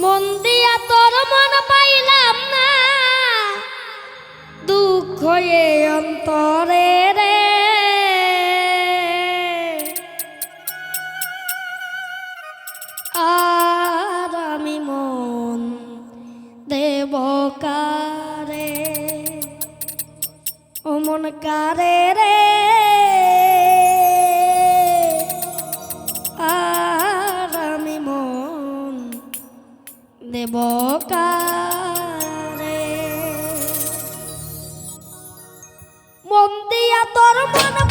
মন দিয়া তোর মন পাইলাম না। দুঃখ এ অন্তরে রে। আর আমি মন দেব কারে? ও মন কারে রে? দেব কারে। মন দিয়া তোর মন